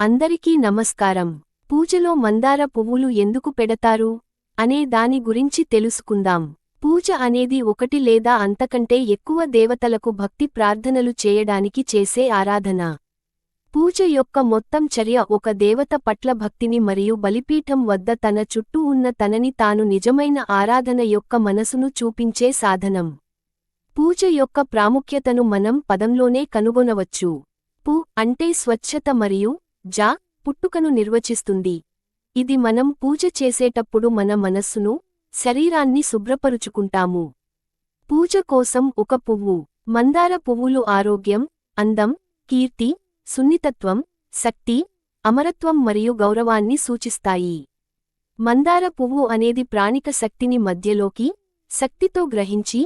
అందరికీ నమస్కారం. పూజలో మందార పువ్వులు ఎందుకు పెడతారు? అనే దాని గురించి తెలుసుకుందాం. పూజ అనేది ఒకటి లేదా అంతకంటే ఎక్కువ దేవతలకు భక్తి ప్రార్థనలు చేయడానికి చేసే ఆరాధన. పూజ యొక్క మొత్తం చర్య ఒక దేవత పట్ల భక్తిని మరియు బలిపీఠం వద్ద తన చుట్టూ ఉన్న తనని తాను నిజమైన ఆరాధన యొక్క మనసును చూపించే సాధనం. పూజ యొక్క ప్రాముఖ్యతను మనం పదంలోనే కనుగొనవచ్చు. పు అంటే స్వచ్ఛత మరియు జా పుట్టుకను నిర్వచిస్తుంది. ఇది మనం పూజ చేసేటప్పుడు మన మనస్సును శరీరాన్ని శుభ్రపరుచుకుంటాము. పూజ కోసం ఒక పువ్వు మందార పువ్వులు ఆరోగ్యం అందం కీర్తి సున్నితత్వం శక్తి అమరత్వం మరియు గౌరవాన్ని సూచిస్తాయి. మందార పువ్వు అనేది ప్రాణిక శక్తిని మధ్యలోకి శక్తితో గ్రహించి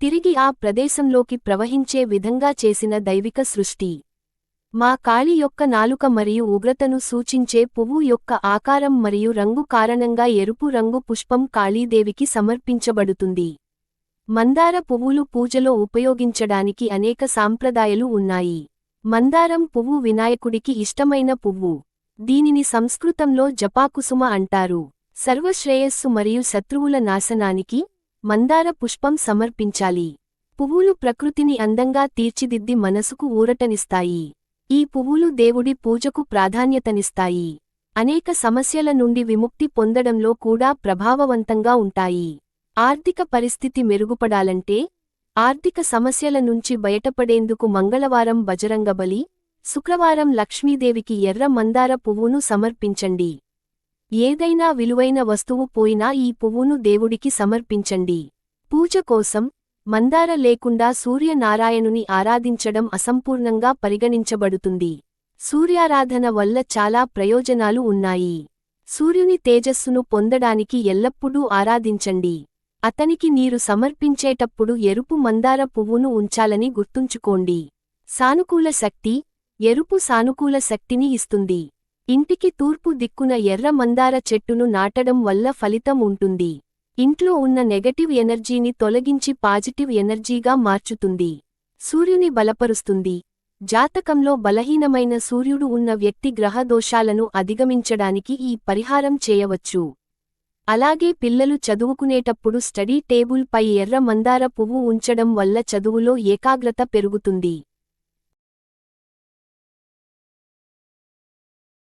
తిరిగి ఆ ప్రదేశంలోకి ప్రవహించే విధంగా చేసిన దైవిక సృష్టి. మా కాలి యొక్క నాలుక మరియు ఉగ్రతను సూచించే పువ్వు యొక్క ఆకారం మరియు రంగు కారణంగా ఎరుపు రంగు పుష్పం కాళీదేవికి సమర్పించబడుతుంది. మందార పువ్వులు పూజలో ఉపయోగించడానికి అనేక సాంప్రదాయాలు ఉన్నాయి. మందారం పువ్వు వినాయకుడికి ఇష్టమైన పువ్వు. దీనిని సంస్కృతంలో జపాకుసుమ అంటారు. సర్వశ్రేయస్సు మరియు శత్రువుల నాశనానికి మందార పుష్పం సమర్పించాలి. పువ్వులు ప్రకృతిని అందంగా తీర్చిదిద్ది మనసుకు ఊరటనిస్తాయి. ఈ పువ్వులు దేవుడి పూజకు ప్రాధాన్యతనిస్తాయి. అనేక సమస్యల నుండి విముక్తి పొందడంలో కూడా ప్రభావవంతంగా ఉంటాయి. ఆర్థిక పరిస్థితి మెరుగుపడాలంటే ఆర్థిక సమస్యల నుంచి బయటపడేందుకు మంగళవారం బజరంగబలి శుక్రవారం లక్ష్మీదేవికి ఎర్ర మందార పువ్వును సమర్పించండి. ఏదైనా విలువైన వస్తువు పోయినా ఈ పువ్వును దేవుడికి సమర్పించండి. పూజ కోసం మందార లేకుండా సూర్యనారాయణుని ఆరాధించడం అసంపూర్ణంగా పరిగణించబడుతుంది. సూర్యారాధన వల్ల చాలా ప్రయోజనాలు ఉన్నాయి. సూర్యుని తేజస్సును పొందడానికి ఎల్లప్పుడూ ఆరాధించండి. అతనికి నీరు సమర్పించేటప్పుడు ఎరుపు మందార పువ్వును ఉంచాలని గుర్తుంచుకోండి. సానుకూల శక్తి ఎరుపు సానుకూల శక్తిని ఇస్తుంది. ఇంటికి తూర్పు దిక్కున ఎర్ర మందార చెట్టును నాటడం వల్ల ఫలితం ఉంటుంది. ఇంట్లో ఉన్న నెగటివ్ ఎనర్జీని తొలగించి పాజిటివ్ ఎనర్జీగా మార్చుతుంది. సూర్యుని బలపరుస్తుంది. జాతకంలో బలహీనమైన సూర్యుడు ఉన్న వ్యక్తి గ్రహ దోషాలను అధిగమించడానికి ఈ పరిహారం చేయవచ్చు. అలాగే పిల్లలు చదువుకునేటప్పుడు స్టడీ టేబుల్ పై ఎర్ర మందార పువ్వు ఉంచడం వల్ల చదువులో ఏకాగ్రత పెరుగుతుంది.